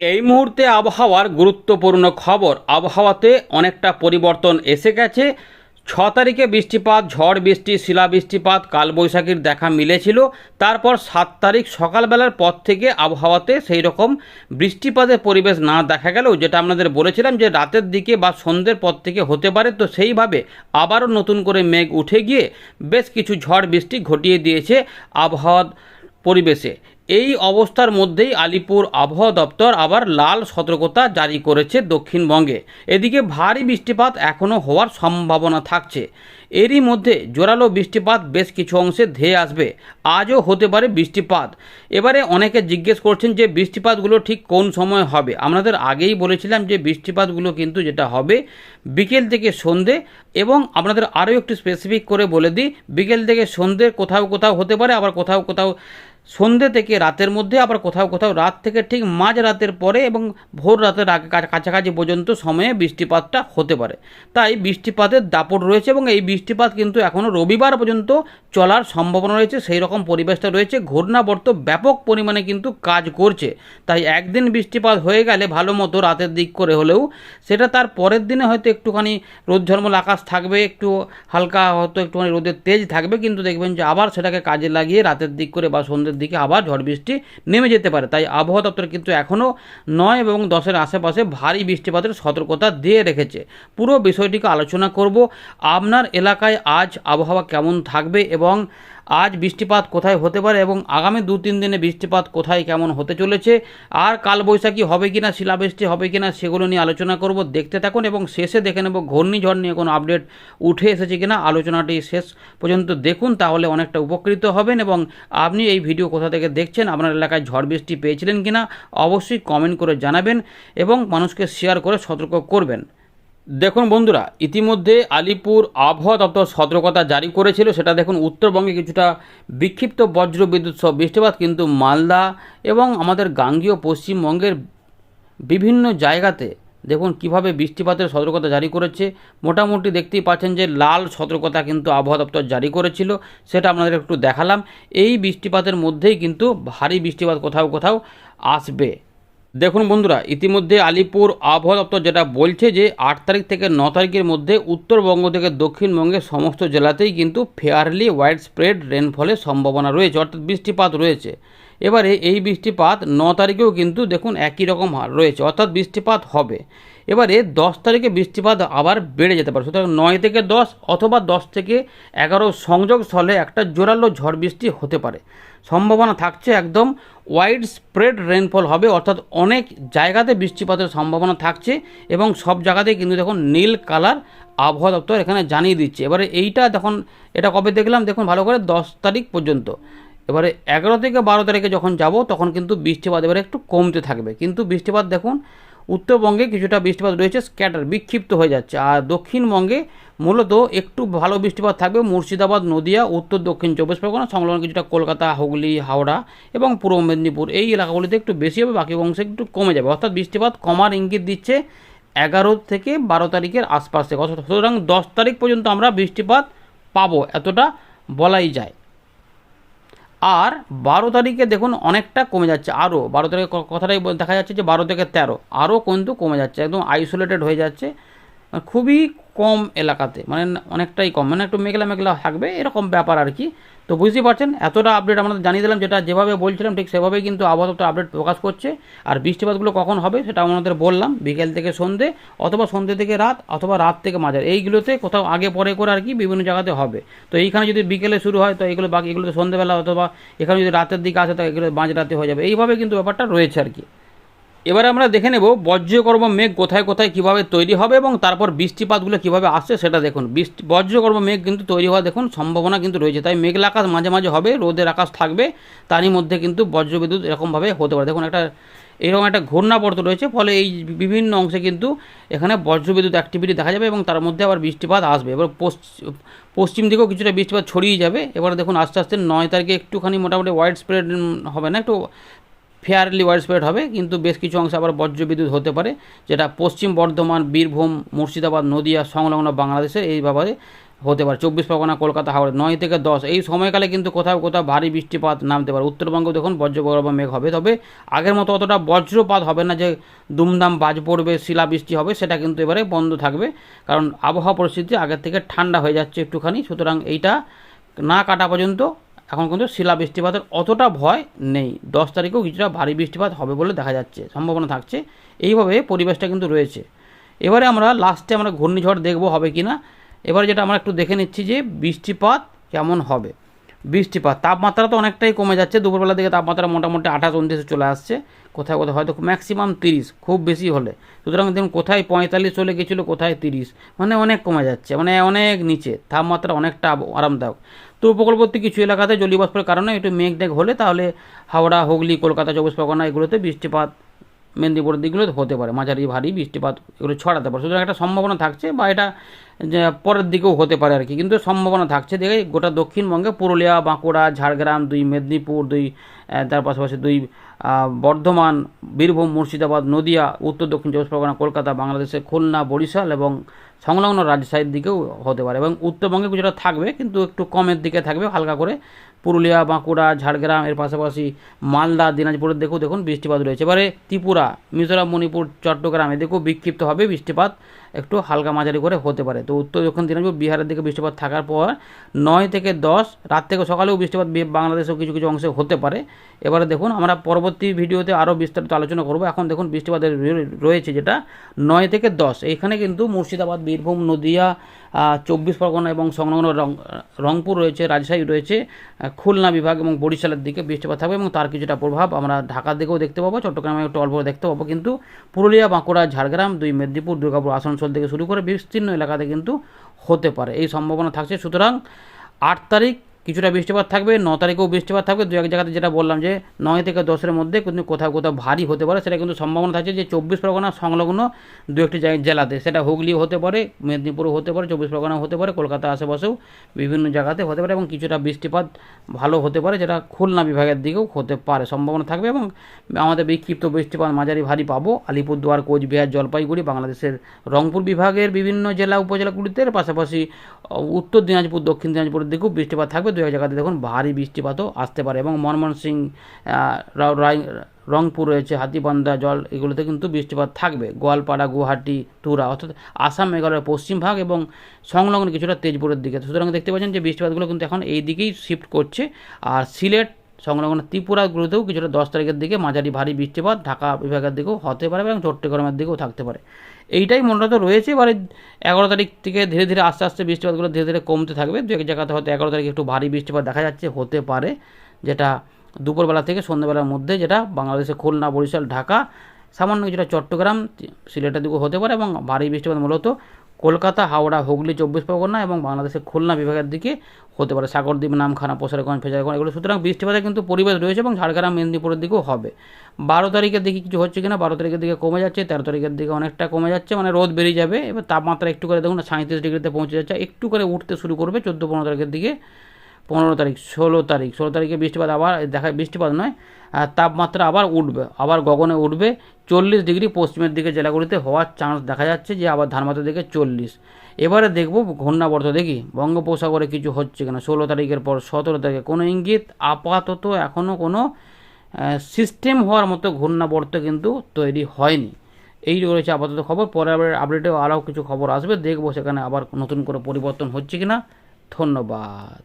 এই মুহূর্তে আবহাওয়ার গুরুত্বপূর্ণ খবর। আবহাওয়াতে অনেকটা পরিবর্তন এসে গেছে। ছ তারিখে বৃষ্টিপাত, ঝড় বৃষ্টি শিলা বৃষ্টিপাত কালবৈশাখীর দেখা মিলেছিল। তারপর সাত তারিখ সকালবেলার পর থেকে আবহাওয়াতে সেই রকম বৃষ্টিপাতের পরিবেশ না দেখা গেলেও, যেটা আপনাদের বলেছিলাম যে রাতের দিকে বা সন্ধ্যের পর থেকে হতে পারে, তো সেইভাবে আবারও নতুন করে মেঘ উঠে গিয়ে বেশ কিছু ঝড় বৃষ্টি ঘটিয়ে দিয়েছে আবহাওয়ার পরিবেশে। এই অবস্থার মধ্যেই আলিপুর আবহাওয়া দপ্তর আবার লাল সতর্কতা জারি করেছে দক্ষিণবঙ্গে। এদিকে ভারী বৃষ্টিপাত এখনও হওয়ার সম্ভাবনা থাকছে। এরই মধ্যে জোরালো বৃষ্টিপাত বেশ কিছু অংশে ধেয়ে আসবে। আজও হতে পারে বৃষ্টিপাত। এবারে অনেকে জিজ্ঞেস করছেন যে বৃষ্টিপাতগুলো ঠিক কোন সময় হবে? আপনাদের আগেই বলেছিলাম যে বৃষ্টিপাতগুলো কিন্তু যেটা হবে বিকেল থেকে সন্ধে এবং আপনাদের আরও একটু স্পেসিফিক করে বলে দিই, বিকেল থেকে সন্ধে কোথাও কোথাও হতে পারে, আবার কোথাও কোথাও সন্ধে থেকে রাতের মধ্যে, আবার কোথাও কোথাও রাত থেকে ঠিক মাঝ রাতের পরে এবং ভোর রাতের আগে কাছাকাছি পর্যন্ত সময়ে বৃষ্টিপাতটা হতে পারে। তাই বৃষ্টিপাতের দাপট রয়েছে এবং এই বৃষ্টিপাত কিন্তু এখনও রবিবার পর্যন্ত চলার সম্ভাবনা রয়েছে। সেই রকম পরিবেশটা রয়েছে। ঘূর্ণাবর্ত ব্যাপক পরিমাণে কিন্তু কাজ করছে। তাই একদিন বৃষ্টিপাত হয়ে গেলে ভালো মতো রাতের দিক করে হলেও সেটা তার পরের দিনে হয়তো একটুখানি রোদ আকাশ থাকবে, একটু হালকা হয়তো একটুখানি রোদের তেজ থাকবে, কিন্তু দেখবেন যে আবার সেটাকে কাজে লাগিয়ে রাতের দিক করে বা সন্ধ্যের দিকে আবার ঝড় বৃষ্টি নেমে যেতে পারে। তাই আবহাওয়া দপ্তর কিন্তু এখনও নয় এবং দশের আশেপাশে ভারী বৃষ্টিপাতের সতর্কতা দিয়ে রেখেছে। পুরো বিষয়টিকে আলোচনা করব। আপনার এলাকায় আজ আবহাওয়া কেমন থাকবে এবং আজ বৃষ্টিপাত কোথায় হতে পারে এবং আগামী দু তিন দিনে বৃষ্টিপাত কোথায় কেমন হতে চলেছে? আর কালবৈশাখী হবে কিনা, শিলাবৃষ্টি হবে কিনা, সেগুলো নিয়ে আলোচনা করব। দেখতে থাকুন এবং শেষে দেখে নেব ঘূর্ণিঝড় নিয়ে কোনো আপডেট উঠে এসেছে কিনা। আলোচনাটি শেষ পর্যন্ত দেখুন, তাহলে অনেকটা উপকৃত হবেন এবং আপনি এই ভিডিও কোথা থেকে দেখছেন, আপনার এলাকায় ঝড় বৃষ্টি পেয়েছিলেন কিনা, অবশ্যই কমেন্ট করে জানাবেন এবং মানুষকে শেয়ার করে সতর্ক করবেন। দেখুন বন্ধুরা, ইতিমধ্যে আলিপুর আবহাওয়া দপ্তর সতর্কতা জারি করেছিল। সেটা দেখুন, উত্তরবঙ্গে কিছুটা বিক্ষিপ্ত বজ্র বিদ্যুৎ সহ বৃষ্টিপাত কিন্তু মালদা এবং আমাদের গাঙ্গীয় পশ্চিমবঙ্গের বিভিন্ন জায়গাতে দেখুন কীভাবে বৃষ্টিপাতের সতর্কতা জারি করেছে। মোটামুটি দেখতেই পাচ্ছেন যে লাল সতর্কতা কিন্তু আবহাওয়া দপ্তর জারি করেছিল। সেটা আপনাদের একটু দেখালাম। এই বৃষ্টিপাতের মধ্যেই কিন্তু ভারী বৃষ্টিপাত কোথাও কোথাও আসবে। দেখুন বন্ধুরা, ইতিমধ্যে আলিপুর আবহাওয়া দপ্তর যেটা বলছে যে আট তারিখ থেকে ন তারিখের মধ্যে উত্তরবঙ্গ থেকে দক্ষিণবঙ্গের সমস্ত জেলাতেই কিন্তু ফেয়ারলি ওয়াইড স্প্রেড রেনফলের সম্ভাবনা রয়েছে, অর্থাৎ বৃষ্টিপাত রয়েছে। এবারে এই বৃষ্টিপাত ন তারিখেও কিন্তু দেখুন একই রকম রয়েছে, অর্থাৎ বৃষ্টিপাত হবে। এবারে দশ তারিখে বৃষ্টিপাত আবার বেড়ে যেতে পারে, সুতরাং নয় থেকে দশ অথবা দশ থেকে এগারো সংযোগ স্থলে একটা জোরালো ঝড় বৃষ্টি হতে পারে। সম্ভাবনা থাকছে একদম, ওয়াইড স্প্রেড রেনফল হবে, অর্থাৎ অনেক জায়গাতে বৃষ্টিপাতের সম্ভাবনা থাকছে এবং সব জায়গাতেই কিন্তু দেখুন নীল কালার আবহাওয়া দপ্তর এখানে জানিয়ে দিচ্ছে। এবারে এইটা দেখুন, এটা কবে দেখলাম? দেখুন ভালো করে দশ তারিখ পর্যন্ত। এবারে এগারো থেকে বারো তারিখে যখন যাব, তখন কিন্তু বৃষ্টিপাত এবারে একটু কমতে থাকবে। কিন্তু বৃষ্টিপাত দেখুন, উত্তরবঙ্গে কিছুটা বৃষ্টিপাত রয়েছে, স্ক্যাটার, বিক্ষিপ্ত হয়ে যাচ্ছে। আর দক্ষিণবঙ্গে মূলত একটু ভালো বৃষ্টিপাত থাকবে, মুর্শিদাবাদ, নদিয়া, উত্তর, দক্ষিণ চব্বিশ পরগনা, সংলগ্ন কিছুটা কলকাতা, হুগলি, হাওড়া এবং পূর্ব মেদিনীপুর। এই এলাকাগুলিতে একটু বেশি হবে, বাকি অংশে একটু কমে যাবে। অর্থাৎ বৃষ্টিপাত কমার ইঙ্গিত দিচ্ছে এগারো থেকে বারো তারিখের আশপাশ। সুতরাং দশ তারিখ পর্যন্ত আমরা বৃষ্টিপাত পাবো, এতটা বলাই যায়। আর বারো তারিখে দেখুন অনেকটা কমে যাচ্ছে আরও বারো তারিখে কথাটাই দেখা যাচ্ছে যে বারো থেকে তেরো আরও কিন্তু কমে যাচ্ছে, একদম আইসোলেটেড হয়ে যাচ্ছে। খুবই কম এলাকাতে মানে অনেকটাই কম মানে একটু মেঘলা মেঘলা থাকবে, এরকম ব্যাপার আর কি। তো বুঝতেই পারছেন, এতটা আপডেট আমাদের জানিয়ে দিলাম, যেটা যেভাবে বলছিলাম, ঠিক সেভাবেই কিন্তু আবহাওয়া আপডেট প্রকাশ করছে। আর বৃষ্টিপাতগুলো কখন হবে, সেটা আমাদের বললাম, বিকেল থেকে সন্ধে, অথবা সন্ধে থেকে রাত, অথবা রাত থেকে মাঝার। এইগুলোতে কোথাও আগে পরে করে আর কি বিভিন্ন জায়গাতে হবে। তো এইখানে যদি বিকেলে শুরু হয়, তো এইগুলো বাকি, এগুলোতে সন্ধেবেলা অথবা এখানে যদি রাতের দিকে আসে, তো এগুলো মাঝ রাতে হয়ে যাবে। এইভাবে কিন্তু ব্যাপারটা রয়েছে আর কি। এবারে আমরা দেখে নেব বজ্রকর্ম মেঘ কোথায় কোথায় কীভাবে তৈরি হবে এবং তারপর বৃষ্টিপাতগুলো কীভাবে আসছে সেটা দেখুন। বৃষ্টি, বজ্রকর্ম মেঘ কিন্তু তৈরি হওয়া দেখুন সম্ভাবনা কিন্তু রয়েছে। তাই মেঘলা আকাশ মাঝে মাঝে হবে, রোদের আকাশ থাকবে, তারই মধ্যে কিন্তু বজ্রবিদ্যুৎ এরকমভাবে হতে পারে। দেখুন একটা, এরকম একটা ঘূর্ণাবর্ত রয়েছে, ফলে এই বিভিন্ন অংশে কিন্তু এখানে বজ্রবিদ্যুৎ অ্যাক্টিভিটি দেখা যাবে এবং তার মধ্যে আবার বৃষ্টিপাত আসবে। এবার পশ্চিম দিকেও কিছুটা বৃষ্টিপাত ছড়িয়ে যাবে। এবার দেখুন আস্তে আস্তে নয় তারিখে একটুখানি মোটামুটি ওয়াইড স্প্রেড হবে না, একটু ফেয়ারলি ওয়াইড স্প্রেড হবে, কিন্তু বেশ কিছু অংশে আবার বজ্রবিদ্যুৎ হতে পারে, যেটা পশ্চিম বর্ধমান, বীরভূম, মুর্শিদাবাদ, নদিয়া, সংলগ্ন বাংলাদেশের এই ব্যাপারে হতে পারে। চব্বিশ পরগনা, কলকাতা, হাওড়া, নয় থেকে দশ। এই সময়কালে কিন্তু কোথাও কোথাও ভারী বৃষ্টিপাত নামতে পারে। উত্তরবঙ্গে দেখুন বজ্রগর্ভ মেঘ হবে। তবে আগের মতো অতটা বজ্রপাত হবে না যে দুমদাম বাজ পড়বে, শিলাবৃষ্টি হবে, সেটা কিন্তু এবারে বন্ধ থাকবে। কারণ আবহাওয়া পরিস্থিতি আগের থেকে ঠান্ডা হয়ে যাচ্ছে একটুখানি। সুতরাং এইটা না কাটা পর্যন্ত এখন কিন্তু শিলা বৃষ্টিপাতের অতটা ভয় নেই। দশ তারিখেও কিছুটা ভারী বৃষ্টিপাত হবে বলে দেখা যাচ্ছে, সম্ভাবনা থাকছে। এইভাবে পরিবেশটা কিন্তু রয়েছে। এবারে আমরা লাস্টে আমরা ঘূর্ণিঝড় দেখব হবে কি না এবারে যেটা আমরা একটু দেখে নিচ্ছি যে বৃষ্টিপাত কেমন হবে। বৃষ্টিপাত। তাপমাত্রা তো অনেকটাই কমে যাচ্ছে। দুপুরবেলা দিকে তাপমাত্রা মোটামুটি আঠাশ, উনত্রিশে চলে আসছে। কোথায় কোথায় হয়তো ম্যাক্সিমাম তিরিশ, খুব বেশি হলে। সুতরাং দেখুন, কোথায় পঁয়তাল্লিশ চলে গেছিল, কোথায় তিরিশ মানে অনেক কমে যাচ্ছে মানে অনেক নিচে। তাপমাত্রা অনেকটা আরামদায়ক। তো উপকূলবর্তী কিছু এলাকাতে জলীয়বাষ্পের কারণে একটু মেঘ টেঘ হলে তাহলে হাওড়া, হুগলি, কলকাতা, চব্বিশ পরগনা এগুলোতে বৃষ্টিপাত মেদিনীপুরের দিকগুলো হতে পারে। মাঝারি, ভারী বৃষ্টিপাত এগুলো ছড়াতে পারে। সুতরাং একটা সম্ভাবনা থাকছে বা এটা পরের দিকেও হতে পারে আর কি। কিন্তু সম্ভাবনা থাকছে দেখে গোটা দক্ষিণবঙ্গে পুরুলিয়া, বাঁকুড়া, ঝাড়গ্রাম, দুই মেদিনীপুর, দুই তার পাশাপাশি দুই বর্ধমান, বীরভূম, মুর্শিদাবাদ, নদিয়া, উত্তর, দক্ষিণ চব্বিশ পরগনা, কলকাতা বাংলাদেশের খুলনা, বরিশাল এবং সংলগ্ন রাজশাহীর দিকেও হতে পারে এবং উত্তরবঙ্গে কিছুটা থাকবে কিন্তু একটু কমের দিকে থাকবে হালকা করে। পুরুলিয়া, বাঁকুড়া, ঝাড়গ্রাম, এর পাশাপাশি মালদা, দিনাজপুরের দেখেও দেখুন বৃষ্টিপাত রয়েছে। এবারে ত্রিপুরা, মিজোরাম, মণিপুর, চট্টগ্রাম, এদিকেও বিক্ষিপ্ত হবে বৃষ্টিপাত, একটু হালকা মাঝারি করে হতে পারে। তো উত্তর দক্ষিণ দিনাজপুর, বিহারের দিকে বৃষ্টিপাত থাকার পর নয় থেকে দশ, রাত থেকে সকালেও বৃষ্টিপাত বাংলাদেশেও কিছু কিছু অংশে হতে পারে। এবারে দেখুন, আমরা পরবর্তী ভিডিওতে আরও বিস্তারিত আলোচনা করব। এখন দেখুন, বৃষ্টিপাতের রয়েছে যেটা নয় থেকে দশ। এইখানে কিন্তু মুর্শিদাবাদ, বীরভূম, নদিয়া চব্বিশ পরগনা এবং সংলগ্ন রং রংপুর রয়েছে, রাজশাহী রয়েছে। খুলনা বিভাগ এবং বরিশালের দিকে বৃষ্টিপাত থাকবে এবং তার কিছুটা প্রভাব আমরা ঢাকার দিকেও দেখতে পাবো। চট্টগ্রামে একটু অল্প দেখতে পাবো। কিন্তু পুরুলিয়া, বাঁকুড়া, ঝাড়গ্রাম, দুই মেদিনীপুর, দুর্গাপুর আসানসোল থেকে শুরু করে বিস্তীর্ণ এলাকাতে কিন্তু হতে পারে। এই সম্ভাবনা থাকছে। সুতরাং আট তারিখ কিছুটা বৃষ্টিপাত থাকবে, ন তারিখেও বৃষ্টিপাত থাকবে। দু এক জায়গাতে যেটা বললাম যে, নয় থেকে দশের মধ্যে কিন্তু কোথাও কোথাও ভারী হতে পারে। সেটা কিন্তু সম্ভাবনা থাকছে যে, চব্বিশ পরগনা সংলগ্ন দু একটি জেলাতে। সেটা হুগলিও হতে পারে, মেদিনীপুরও হতে পারে, চব্বিশ পরগনাও হতে পারে, কলকাতা আশেপাশেও বিভিন্ন জায়গাতে হতে পারে এবং কিছুটা বৃষ্টিপাত ভালো হতে পারে, যেটা খুলনা বিভাগের দিকেও হতে পারে, সম্ভাবনা থাকবে এবং আমাদের বিক্ষিপ্ত বৃষ্টিপাত মাঝারি ভারী পাবো। আলিপুরদুয়ার, কোচবিহার, জলপাইগুড়ি, বাংলাদেশের রংপুর বিভাগের বিভিন্ন জেলা উপজেলাগুলিতে। পাশাপাশি, উত্তর দিনাজপুর, দক্ষিণ দিনাজপুরের দিকেও বৃষ্টিপাত থাকবে। দু এক জায়গাতে দেখুন, ভারী বৃষ্টিপাতও আসতে পারে এবং মনমোহন সিং রংপুর রয়েছে, হাতিবান্ধা জল, এগুলোতে কিন্তু বৃষ্টিপাত থাকবে। গোয়ালপাড়া, গুয়াহাটি, তুরা, অর্থাৎ আসাম, মেঘালয়ের পশ্চিম ভাগ এবং সংলগ্ন কিছুটা তেজপুরের দিকে। সুতরাং দেখতে পাচ্ছেন যে বৃষ্টিপাতগুলো কিন্তু এখন এই দিকেই শিফট করছে। আর সিলেট সংলগ্ন ত্রিপুরা ত্রিপুরাগুলোতেও কিছুটা দশ তারিখের দিকে মাঝারি ভারী বৃষ্টিপাত ঢাকা বিভাগের দিকেও হতে পারে এবং চট্টগ্রামের দিকেও থাকতে পারে। এইটাই মূলত রয়েছে। এবারে এগারো তারিখ থেকে ধীরে ধীরে আস্তে আস্তে বৃষ্টিপাতগুলো ধীরে ধীরে কমতে থাকবে। দু এক জায়গাতে হয়তো এগারো তারিখে একটু ভারী বৃষ্টিপাত দেখা যাচ্ছে, হতে পারে। যেটা দুপুরবেলা থেকে সন্ধ্যাবেলার মধ্যে যেটা বাংলাদেশে খুলনা, বরিশাল, ঢাকা, সামান্য কিছুটা চট্টগ্রাম, সিলেটের দিকেও হতে পারে এবং ভারী বৃষ্টিপাত মূলত কলকাতা, হাওড়া, হুগলি, চব্বিশ পরগনা এবং বাংলাদেশের খুলনা বিভাগের দিকে হতে পারে। সাগরদ্বীপ, নামখানা পোশারগঞ্জ ফেজারগঞ্জ এগুলো। সুতরাং বৃষ্টিপাতের কিন্তু পরিবেশ রয়েছে এবং ঝাড়গ্রাম, মেদিনীপুরের দিকেও হবে। বারো তারিখের দিকে কিছু হচ্ছে কিনা? বারো তারিখের দিকে কমে যাচ্ছে, তেরো তারিখের দিকে অনেকটা কমে যাচ্ছে মানে রোদ বেরিয়ে যাবে। এবার তাপমাত্রা একটু করে দেখুন সাঁত্রিশ ডিগ্রিতে পৌঁছে যাচ্ছে। একটু করে উঠতে শুরু করবে চোদ্দ, পনেরো তারিখের দিকে। পনেরো তারিখ, ষোলো তারিখ। ষোলো তারিখে বৃষ্টিপাত আবার দেখা, বৃষ্টিপাত নয় তাপমাত্রা আবার উঠবে, আবার গগনে উঠবে। চল্লিশ ডিগ্রি পশ্চিমের দিকে জেলাগুলিতে হওয়ার চান্স দেখা যাচ্ছে যে আবার ধানবাদের দিকে চল্লিশ। এবারে দেখব ঘূর্ণাবর্ত দেখি। বঙ্গোপসাগরে কিছু হচ্ছে কিনা? ষোলো তারিখের পর সতেরো তারিখে কোনো ইঙ্গিত, আপাতত এখনও কোনো সিস্টেম হওয়ার মতো ঘূর্ণাবর্ত কিন্তু তৈরি হয়নি। এই রয়েছে আপাতত খবর। পরে আবার আপডেটেও আরও কিছু খবর আসবে। দেখব সেখানে আবার নতুন করে পরিবর্তন হচ্ছে কিনা। ধন্যবাদ।